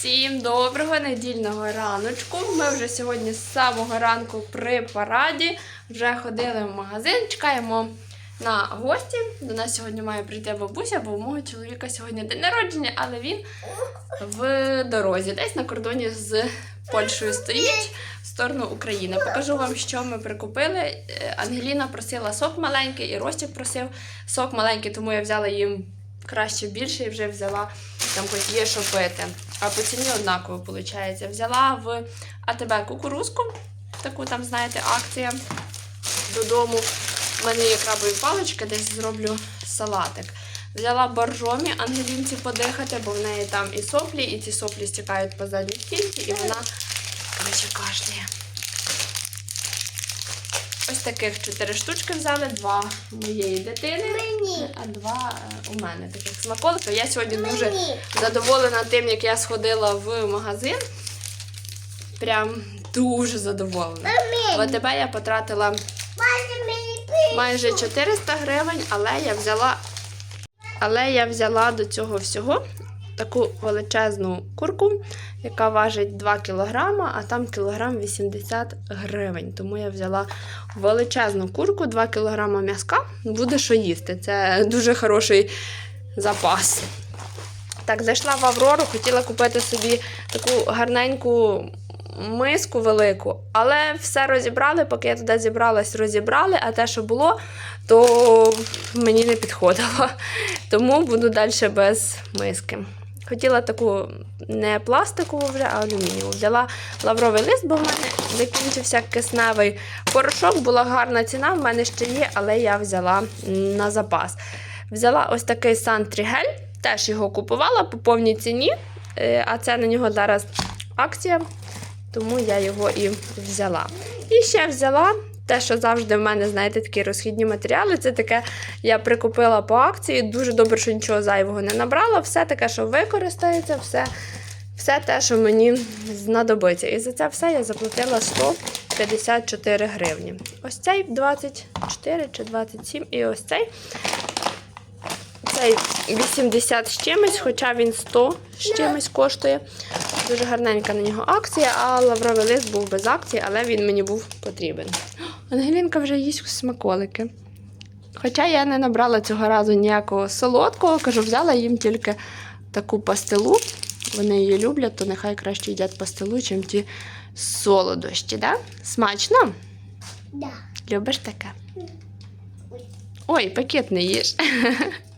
Всім доброго недільного раночку. Ми вже сьогодні з самого ранку при параді вже ходили в магазин. Чекаємо на гості. До нас сьогодні має прийти бабуся, бо у мого чоловіка сьогодні день народження, але він в дорозі, десь на кордоні з Польщею стоїть в сторону України. Покажу вам, що ми прикупили. Е, Ангеліна просила сок маленький, і Ростік просив сок маленький, тому я взяла їм краще більше і вже взяла там хоч є що пити. А по ціні однаково виходить. Взяла в АТБ кукурузку, таку там, знаєте, акція додому. У мене є крабові палички, десь зроблю салатик. Взяла боржомі Ангелінці подихати, бо в неї там і соплі, і ці соплі стікають по задній стінці, і вона, коротше, кашляє. Ось таких чотири штучки взяли, два моєї дитини, Мені. а два е, у мене таких смаколиків. Я сьогодні дуже задоволена тим, як я сходила в магазин. Прям дуже задоволена. В АТБ я потратила мені майже 400 гривень, але я взяла, але я взяла до цього всього таку величезну курку, яка важить 2 кг, а там кілограм 80 гривень. Тому я взяла величезну курку, 2 кг м'яска. Буде що їсти. Це дуже хороший запас. Так, зайшла в Аврору, хотіла купити собі таку гарненьку миску велику, але все розібрали, поки я туди зібралась, розібрали, а те, що було, то мені не підходило. Тому буду далі без миски. Хотіла таку не пластикову вже, а алюмінієву. Взяла лавровий лист, бо в мене закінчився кисневий порошок. Була гарна ціна, в мене ще є, але я взяла на запас. Взяла ось такий сантрігель, теж його купувала по повній ціні, е, а це на нього зараз акція, тому я його і взяла. І ще взяла те, що завжди в мене, знаєте, такі розхідні матеріали. Це таке я прикупила по акції. Дуже добре, що нічого зайвого не набрала. Все таке, що використається, все, все те, що мені знадобиться. І за це все я заплатила 154 гривні. Ось цей 24 чи 27, і ось цей. Цей 80 з чимось, хоча він 100 з чимось коштує. Дуже гарненька на нього акція, а лавровий лист був без акції, але він мені був потрібен. Ангелінка вже їсть смаколики. Хоча я не набрала цього разу ніякого солодкого, кажу, взяла їм тільки таку пастилу. Вони її люблять, то нехай краще їдять пастилу, чим ті солодощі. Да? Смачно? Да. Любиш таке? Ой, пакет не їж.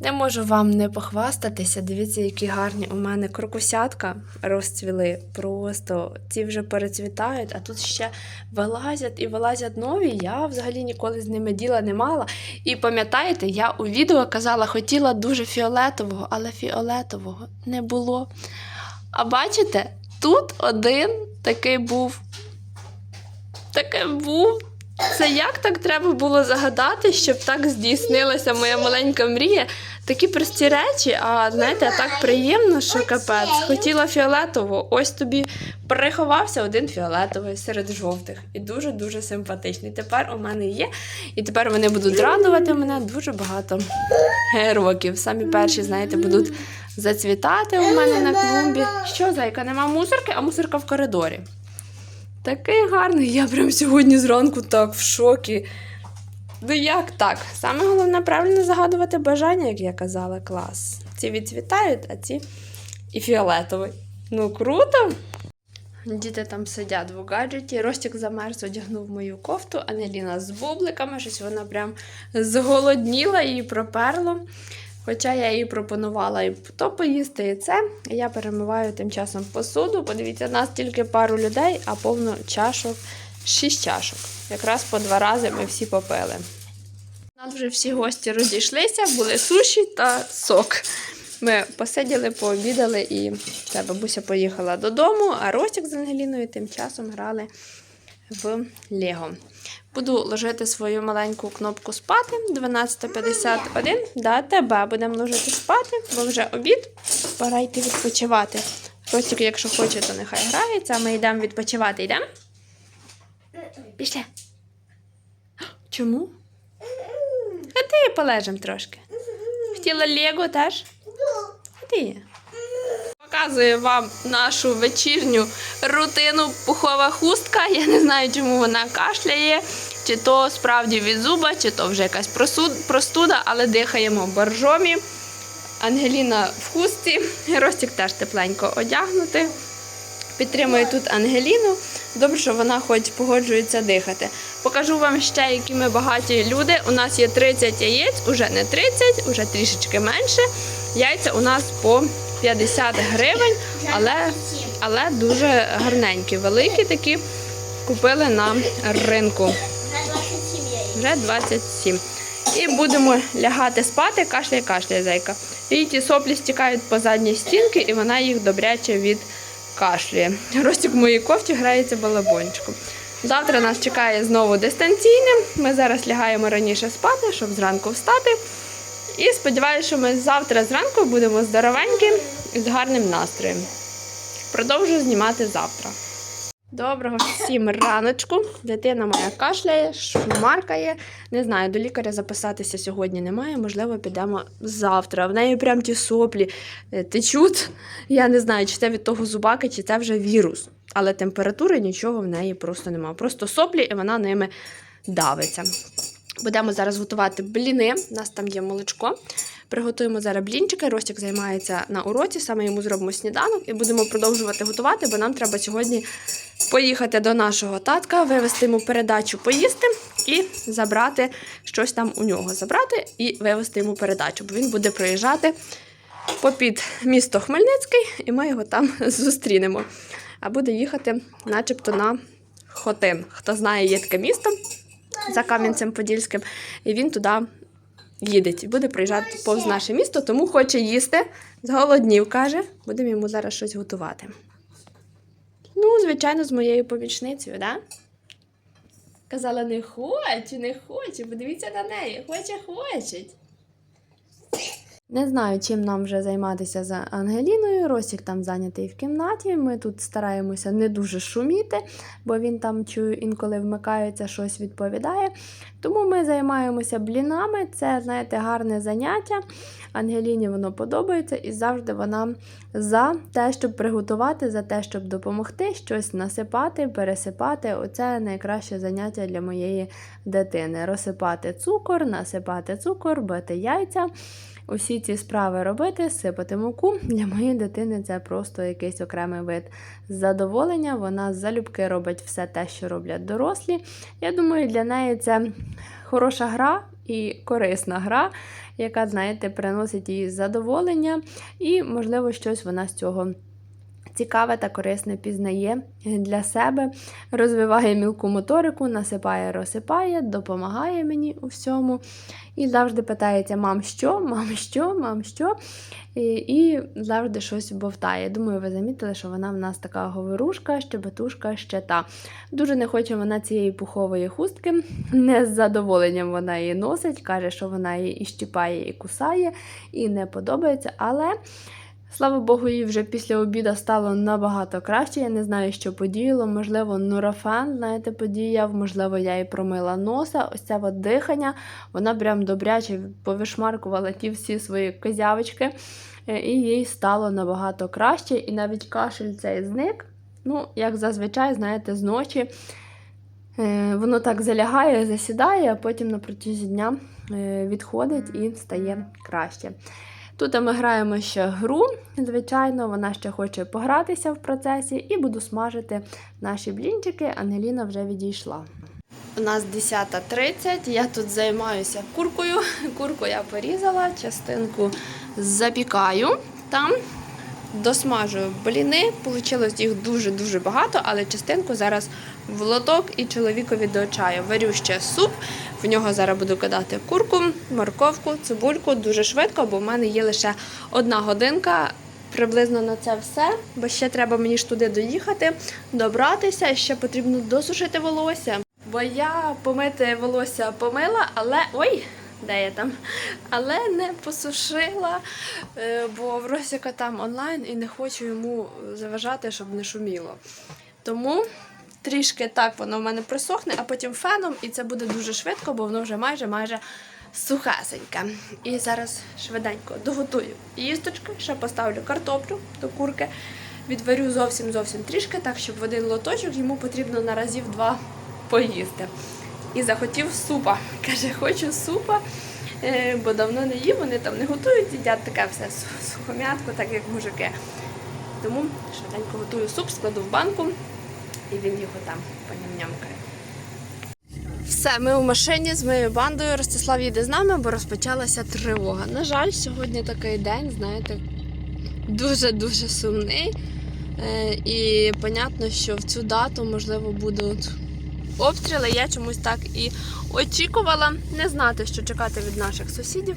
Не можу вам не похвастатися. Дивіться, які гарні у мене крокусятка розцвіли. Просто ці вже перецвітають, а тут ще вилазять і вилазять нові. Я взагалі ніколи з ними діла не мала. І пам'ятаєте, я у відео казала, хотіла дуже фіолетового, але фіолетового не було. А бачите, тут один такий був. Такий був. Це як так треба було загадати, щоб так здійснилася моя маленька мрія? Такі прості речі, а знаєте, так приємно, що капець. Хотіла фіолетового, ось тобі приховався один фіолетовий серед жовтих. І дуже-дуже симпатичний. Тепер у мене є. І тепер вони будуть радувати мене дуже багато е, років. Самі перші, знаєте, будуть зацвітати у мене на клумбі. Що, зайка, нема мусорки, а мусорка в коридорі. Такий гарний. Я прям сьогодні зранку так в шокі. Ну як так? Саме головне правильно загадувати бажання, як я казала, клас. Ці відцвітають, а ці і фіолетовий. Ну круто. Діти там сидять в гаджеті. Ростік замерз, одягнув мою кофту, Анеліна з бубликами, щось вона прям зголодніла і проперло. Хоча я їй пропонувала і то поїсти, і це. Я перемиваю тим часом посуду. Подивіться, нас тільки пару людей, а повно чашок, шість чашок. Якраз по два рази ми всі попили. У нас вже всі гості розійшлися, були суші та сок. Ми посиділи, пообідали і все, бабуся поїхала додому, а Ростік з Ангеліною тим часом грали в Лего. Буду ложити свою маленьку кнопку спати 12.51. Да, тебе будемо ложити спати, бо вже обід. Пора йти відпочивати. Ростик, якщо хоче, то нехай грається, а ми йдемо відпочивати. Йдемо? Пішли. Чому? А ти полежимо трошки. Хотіла Лего теж? Куди є? Показую вам нашу вечірню рутину пухова хустка. Я не знаю, чому вона кашляє, чи то справді від зуба, чи то вже якась простуда, але дихаємо боржомі. Ангеліна в хустці, Ростік теж тепленько одягнутий. Підтримую тут Ангеліну. Добре, що вона хоч погоджується дихати. Покажу вам ще, які ми багаті люди. У нас є 30 яєць, уже не 30, уже трішечки менше. Яйця у нас по 50 гривень, але, але дуже гарненькі, великі такі. Купили на ринку. На 27 яєць. Вже 27. І будемо лягати спати, кашляє, кашляє зайка. І ті соплі стікають по задній стінки, і вона їх добряче відкашлює. Ростик в моїй кофті грається балабончиком. Завтра нас чекає знову дистанційне. Ми зараз лягаємо раніше спати, щоб зранку встати. І сподіваюся, що ми завтра зранку будемо здоровенькі з гарним настроєм. Продовжу знімати завтра. Доброго всім раночку. Дитина моя кашляє, шмаркає. Не знаю, до лікаря записатися сьогодні немає. Можливо, підемо завтра. В неї прям ті соплі е, течуть. Я не знаю, чи це від того зубаки, чи це вже вірус. Але температури нічого в неї просто немає. Просто соплі, і вона ними давиться. Будемо зараз готувати бліни. У нас там є молочко. Приготуємо зараз блінчики. Ростик займається на уроці, саме йому зробимо сніданок і будемо продовжувати готувати, бо нам треба сьогодні поїхати до нашого татка, вивезти йому передачу поїсти і забрати щось там у нього. Забрати і вивезти йому передачу, бо він буде проїжджати попід місто Хмельницький, і ми його там зустрінемо. А буде їхати, начебто, на Хотин. Хто знає, є таке місто за Кам'янцем-Подільським, і він туди їде і буде проїжджати повз наше місто, тому хоче їсти. Зголоднів, каже, будемо йому зараз щось готувати. Ну, звичайно, з моєю помічницею, да? Казала, не хочу, не хочу. Подивіться на неї. Хоче, хоче. Не знаю, чим нам вже займатися за Ангеліною. Росік там зайнятий в кімнаті. Ми тут стараємося не дуже шуміти, бо він там чую, інколи вмикається, щось відповідає. Тому ми займаємося блінами. Це, знаєте, гарне заняття. Ангеліні воно подобається, і завжди вона за те, щоб приготувати, за те, щоб допомогти, щось насипати, пересипати. Оце найкраще заняття для моєї дитини. Розсипати цукор, насипати цукор, бити яйця. Усі ці справи робити, сипати муку. Для моєї дитини це просто якийсь окремий вид задоволення. Вона залюбки робить все те, що роблять дорослі. Я думаю, для неї це хороша гра і корисна гра, яка, знаєте, приносить їй задоволення, і, можливо, щось вона з цього. Цікаве та корисне пізнає для себе, розвиває мілку моторику, насипає, розсипає, допомагає мені у всьому. І завжди питається: мам, що, мам, що, мам, що? І, і завжди щось бовтає. Думаю, ви замітили, що вона в нас така говорушка, щебетушка, ще та. Дуже не хоче вона цієї пухової хустки. Не з задоволенням вона її носить, каже, що вона її і щіпає, і кусає, і не подобається. Але. Слава Богу, їй вже після обіду стало набагато краще. Я не знаю, що подіяло. Можливо, нурофен, знаєте, подіяв, можливо, я їй промила носа. Ось це от дихання. Вона прям добряче повишмаркувала ті всі свої козявочки, е, і їй стало набагато краще. І навіть кашель цей зник. Ну, як зазвичай, знаєте, зночі. е, Воно так залягає, засідає, а потім на протязі дня е, відходить і стає краще. Тут ми граємо ще гру, звичайно, вона ще хоче погратися в процесі і буду смажити наші блінчики. Ангеліна вже відійшла. У нас 10.30, я тут займаюся куркою. Курку я порізала, частинку запікаю там. Досмажую бліни, Получилось їх дуже-дуже багато, але частинку зараз в лоток і чоловікові до чаю. Варю ще суп, в нього зараз буду кидати курку, морковку, цибульку дуже швидко, бо в мене є лише одна годинка приблизно на це все. Бо ще треба мені ж туди доїхати, добратися, ще потрібно досушити волосся. Бо я помити волосся помила, але ой, де я там? Але не посушила, е, бо в Росіка там онлайн і не хочу йому заважати, щоб не шуміло. Тому трішки так воно в мене присохне, а потім феном, і це буде дуже швидко, бо воно вже майже майже сухесеньке. І зараз швиденько доготую їсточки, ще поставлю картоплю до курки, відварю зовсім зовсім трішки, так щоб в один лоточок йому потрібно на разів два поїсти. І захотів супа. Каже, хочу супа, е, бо давно не їв, вони там не готують, їдять таке все су- сухом'ятко, так як мужики. Тому швиденько готую суп, складу в банку, і він його там поням-нямкає. Все, ми у машині з моєю бандою. Ростислав їде з нами, бо розпочалася тривога. На жаль, сьогодні такий день, знаєте, дуже-дуже сумний. Е, і понятно, що в цю дату, можливо, будуть обстріли. Я чомусь так і очікувала не знати, що чекати від наших сусідів.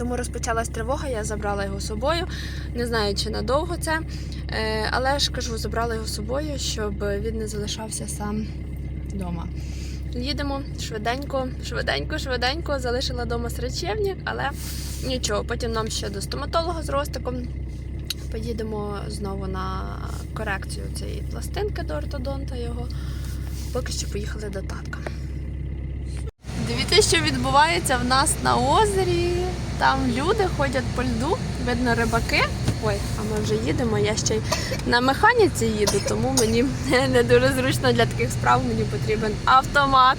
Тому розпочалась тривога, я забрала його з собою. Не знаю, чи надовго це. Е, але ж кажу, забрала його з собою, щоб він не залишався сам вдома. Їдемо швиденько, швиденько, швиденько. Залишила вдома сречевник, але нічого. Потім нам ще до стоматолога з Ростиком. Поїдемо знову на корекцію цієї пластинки до ортодонта його. Поки що поїхали до татка. Дивіться, що відбувається в нас на озері. Там люди ходять по льду, видно рибаки. Ой, а ми вже їдемо. Я ще й на механіці їду, тому мені не дуже зручно для таких справ. Мені потрібен автомат,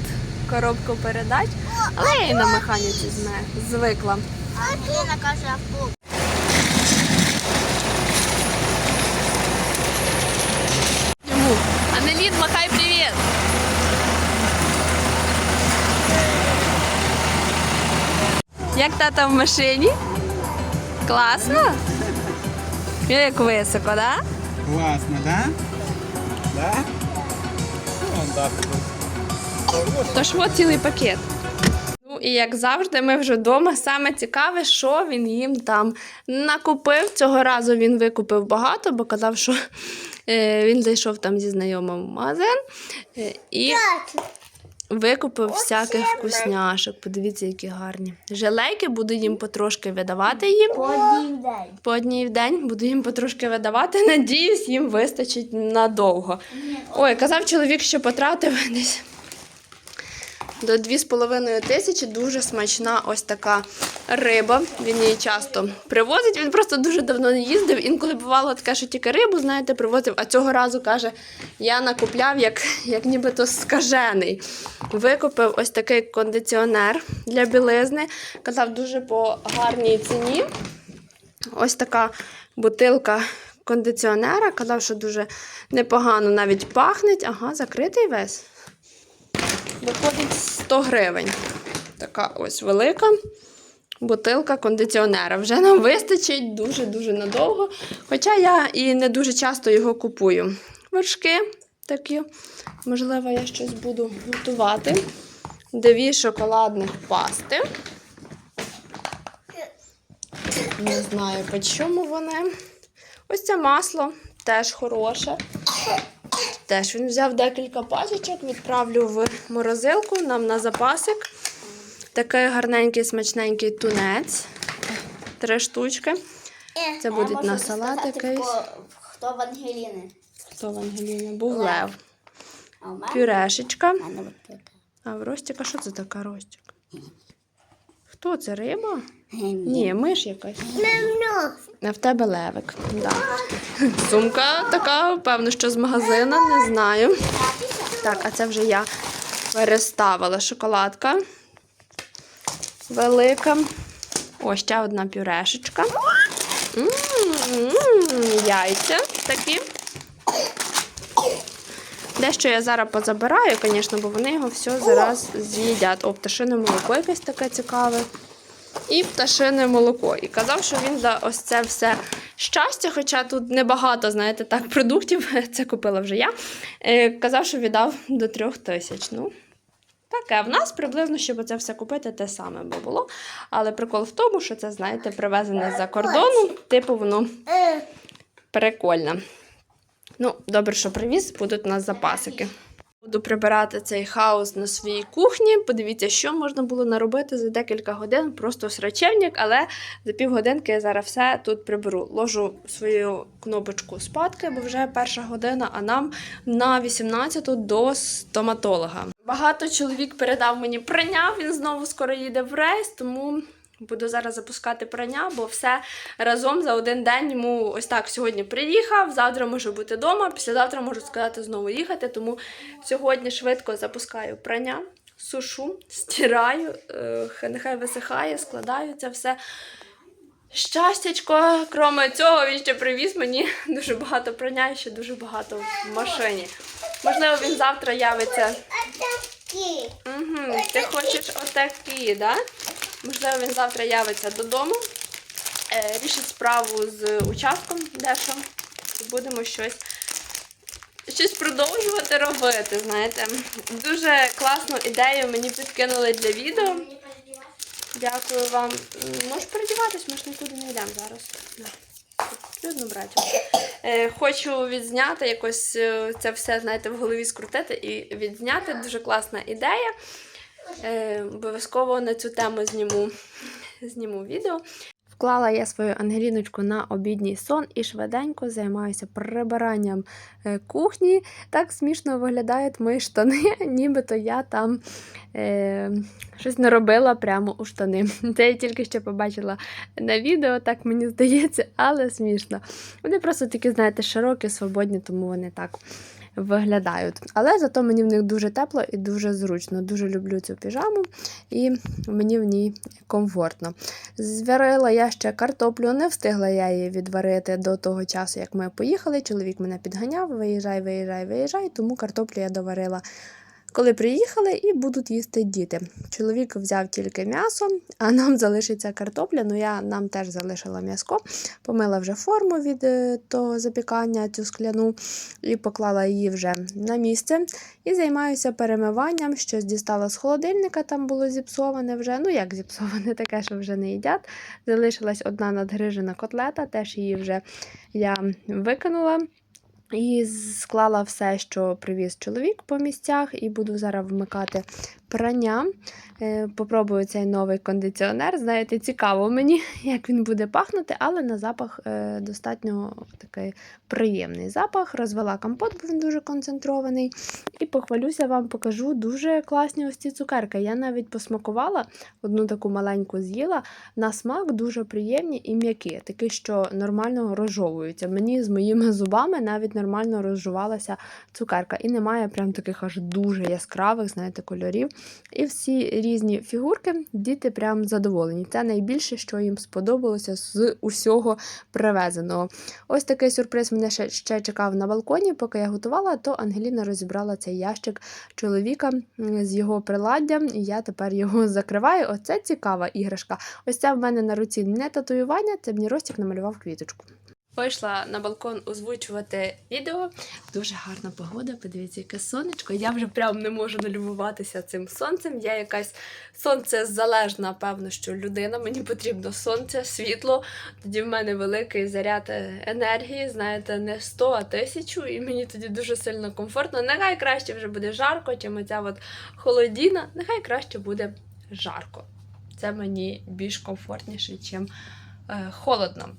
коробку передач. Але я і на механіці звикла. Ангеліна каже автобус. Йому. Анеліт, махай привіт! Як тата в машині? Класно? Як високо, так? Да? Классно, да? Да? Так. Тож от цілий пакет. Ну і як завжди, ми вже вдома. Саме цікаве, що він їм там накупив. Цього разу він викупив багато, бо казав, що е, він зайшов там зі знайомим в магазин е, і викупив всяких вкусняшок. Подивіться, які гарні. Желейки буду їм потрошки видавати їм. По один день. По одній в день буду їм потрошки видавати. Надіюсь, їм вистачить надовго. Ой, казав чоловік, що потратив десь до 2,5 тисячі. Дуже смачна ось така риба. Він її часто привозить. Він просто дуже давно не їздив. Інколи бувало таке, що тільки рибу, знаєте, привозив, а цього разу каже, я накупляв як, як нібито скажений. Викупив ось такий кондиціонер для білизни. Казав дуже по гарній ціні. Ось така бутилка кондиціонера. Казав, що дуже непогано навіть пахнеть. Ага, закритий весь. Виходить 100 гривень. Така ось велика бутилка кондиціонера. Вже нам вистачить дуже-дуже надовго. Хоча я і не дуже часто його купую. Вершки такі. Можливо, я щось буду готувати. Дві шоколадних пасти. Не знаю, по чому вони. Ось це масло теж хороше. Теж він взяв декілька пачечок, відправлю в морозилку нам на запасик. Такий гарненький, смачненький тунець. Три штучки. Це А буде на салат якийсь. хто- в Ангеліни? Хто в Ангеліні? Був лев. Пюрешечка. А в Ростіка що це така Ростік? Хто це риба? Ні. Ні, миш якась. А в тебе левик. Да. Сумка така, певно, що з магазина, не знаю. Так, а це вже я переставила шоколадка. Велика. О, ще одна пюрешечка. М, м, Яйця такі. Дещо я зараз позабираю, звісно, бо вони його все зараз з'їдять. О, пташине молоко якесь таке цікаве. І пташине молоко. І казав, що він за ось це все щастя, хоча тут небагато, знаєте, так, продуктів, це купила вже я. Е, казав, що віддав до трьох тисяч. Ну, таке. В нас приблизно, щоб це все купити, те саме би було. Але прикол в тому, що це, знаєте, привезене з-за кордону, типу, воно прикольне. Ну, добре, що привіз, будуть у нас запасики. Буду прибирати цей хаос на своїй кухні. Подивіться, що можна було наробити за декілька годин. Просто срачевник, але за півгодинки я зараз все тут приберу. Ложу свою кнопочку спадки, бо вже перша година, а нам на 18 до стоматолога. Багато чоловік передав мені прання. Він знову скоро їде в рейс, тому буду зараз запускати прання, бо все разом за один день йому ось так сьогодні приїхав. Завтра може бути вдома, післязавтра можу сказати знову їхати. Тому сьогодні швидко запускаю прання, сушу, стираю, е, нехай висихає, складаю це все. Щастячко, кроме цього, він ще привіз мені дуже багато прання і ще дуже багато в машині. Можливо, він завтра явиться. Угу, ти хочеш отакі, да? Можливо, він завтра явиться додому, е, рішить справу з участком дещо. І будемо щось, щось продовжувати робити. Знаєте, дуже класну ідею мені підкинули для відео. Дякую вам. М, Можеш передіватись, ми ж нікуди не йдемо зараз. Потрібно брати. Е, хочу відзняти якось е, це все, знаєте, в голові скрутити і відзняти. Дуже класна ідея. Е, обов'язково на цю тему зніму, зніму відео. Вклала я свою Ангеліночку на обідній сон і швиденько займаюся прибиранням е, кухні. Так смішно виглядають мої штани, нібито я там е, щось наробила прямо у штани. Це я тільки що побачила на відео, так мені здається, але смішно. Вони просто такі, знаєте, широкі, свободні, тому вони так виглядають. Але зато мені в них дуже тепло і дуже зручно. Дуже люблю цю піжаму і мені в ній комфортно. Зварила я ще картоплю, не встигла я її відварити до того часу, як ми поїхали. Чоловік мене підганяв, виїжджай, виїжджай, виїжджай, тому картоплю я доварила. Коли приїхали і будуть їсти діти. Чоловік взяв тільки м'ясо, а нам залишиться картопля. Ну я нам теж залишила м'яско, помила вже форму від е, того запікання, цю скляну, і поклала її вже на місце. І займаюся перемиванням, щось дістала з холодильника, там було зіпсоване вже. Ну як зіпсоване, таке, що вже не їдять. Залишилась одна надгрижена котлета, теж її вже я викинула. І склала все, що привіз чоловік по місцях, і буду зараз вмикати прання. Е, Попробую цей новий кондиціонер. Знаєте, цікаво мені, як він буде пахнути, але на запах е, достатньо такий приємний запах. Розвела компот, бо він дуже концентрований. І похвалюся вам, покажу дуже класні ось ці цукерки. Я навіть посмакувала, одну таку маленьку з'їла. На смак дуже приємні і м'які, такі, що нормально розжовуються. Мені з моїми зубами навіть нормально розжувалася цукерка. І немає прям таких аж дуже яскравих, знаєте, кольорів. І всі різні фігурки діти прям задоволені. Це найбільше, що їм сподобалося з усього привезеного. Ось такий сюрприз мене ще, ще чекав на балконі. Поки я готувала, то Ангеліна розібрала цей ящик чоловіка з його приладдям, і я тепер його закриваю. Оце цікава іграшка. Ось це в мене на руці не татуювання, це мені Ростік намалював квіточку. Вийшла на балкон озвучувати відео. Дуже гарна погода. Подивіться, яке сонечко. Я вже прям не можу налюбуватися цим сонцем. Я якась сонцезалежна, певно, що людина. Мені потрібно сонце, світло. Тоді в мене великий заряд е, енергії, знаєте, не 100, а 1000, і мені тоді дуже сильно комфортно. Нехай краще вже буде жарко, чим оця от холодіна. Нехай краще буде жарко. Це мені більш комфортніше, чим е, холодно.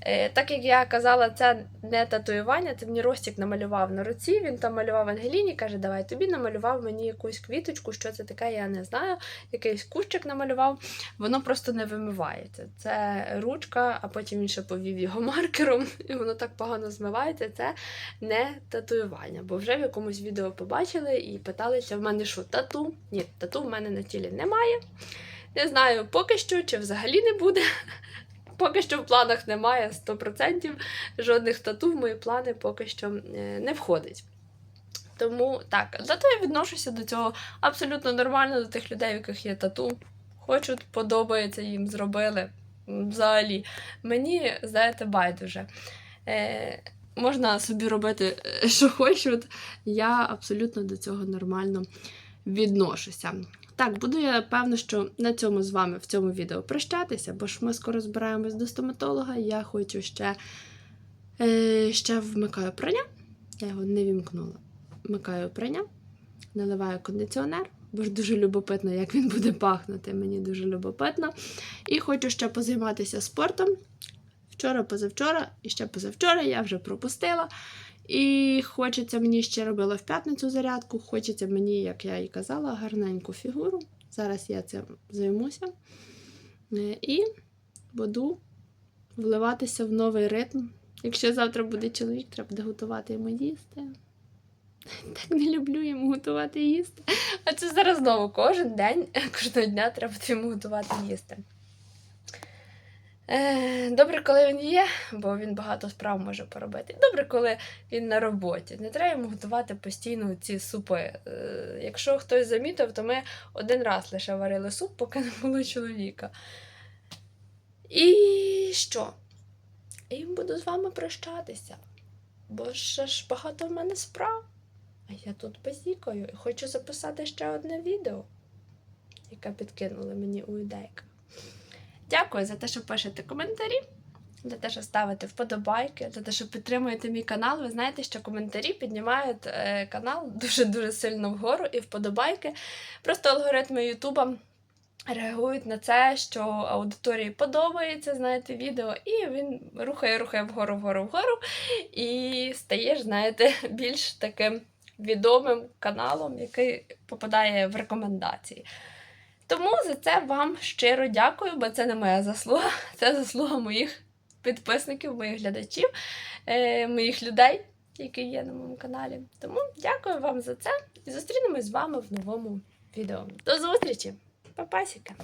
Е, так як я казала, це не татуювання, це мені Ростік намалював на руці. Він там малював Ангеліні, каже, давай тобі намалював мені якусь квіточку, що це таке, я не знаю. Якийсь кущик намалював, воно просто не вимивається. Це ручка, а потім він ще повів його маркером, і воно так погано змивається. Це не татуювання. Бо вже в якомусь відео побачили і питалися в мене, що тату? Ні, тату в мене на тілі немає. Не знаю, поки що чи взагалі не буде. Поки що в планах немає 100%. Жодних тату в мої плани поки що е, не входить. Тому так, зато я відношуся до цього абсолютно нормально, до тих людей, у яких є тату. Хочуть, подобається їм, зробили. Взагалі, мені, знаєте, байдуже. Е, можна собі робити, е, що хочуть. Я абсолютно до цього нормально відношуся. Так, буду я певно, що на цьому з вами в цьому відео прощатися, бо ж ми скоро збираємось до стоматолога. Я хочу ще, е, ще вмикаю прання. Я його не вімкнула. Вмикаю прання, наливаю кондиціонер, бо ж дуже любопитно, як він буде пахнути. Мені дуже любопитно. І хочу ще позайматися спортом. Вчора, позавчора і ще позавчора я вже пропустила. І хочеться мені ще робила в п'ятницю зарядку. Хочеться мені, як я і казала, гарненьку фігуру. Зараз я цим займуся. Е, І буду вливатися в новий ритм. Якщо завтра буде чоловік, треба буде готувати йому їсти. Так не люблю йому готувати їсти. А це зараз знову кожен день, кожного дня треба йому готувати їсти. Е, Добре, коли він є, бо він багато справ може поробити. Добре, коли він на роботі. Не треба йому готувати постійно ці супи. Е, Якщо хтось замітив, то ми один раз лише варили суп, поки не було чоловіка. І що? І буду з вами прощатися. Бо ще ж багато в мене справ. А я тут базікаю і хочу записати ще одне відео, яке підкинули мені у ідейках. Дякую за те, що пишете коментарі, за те, що ставите вподобайки, за те, що підтримуєте мій канал. Ви знаєте, що коментарі піднімають е, канал дуже-дуже сильно вгору і вподобайки. Просто алгоритми Ютуба реагують на це, що аудиторії подобається, знаєте, відео, і він рухає, рухає вгору, вгору, вгору, і стаєш, знаєте, більш таким відомим каналом, який попадає в рекомендації. Тому за це вам щиро дякую, бо це не моя заслуга, це заслуга моїх підписників, моїх глядачів, е, моїх людей, які є на моєму каналі. Тому дякую вам за це і зустрінемось з вами в новому відео. До зустрічі! Папасіка!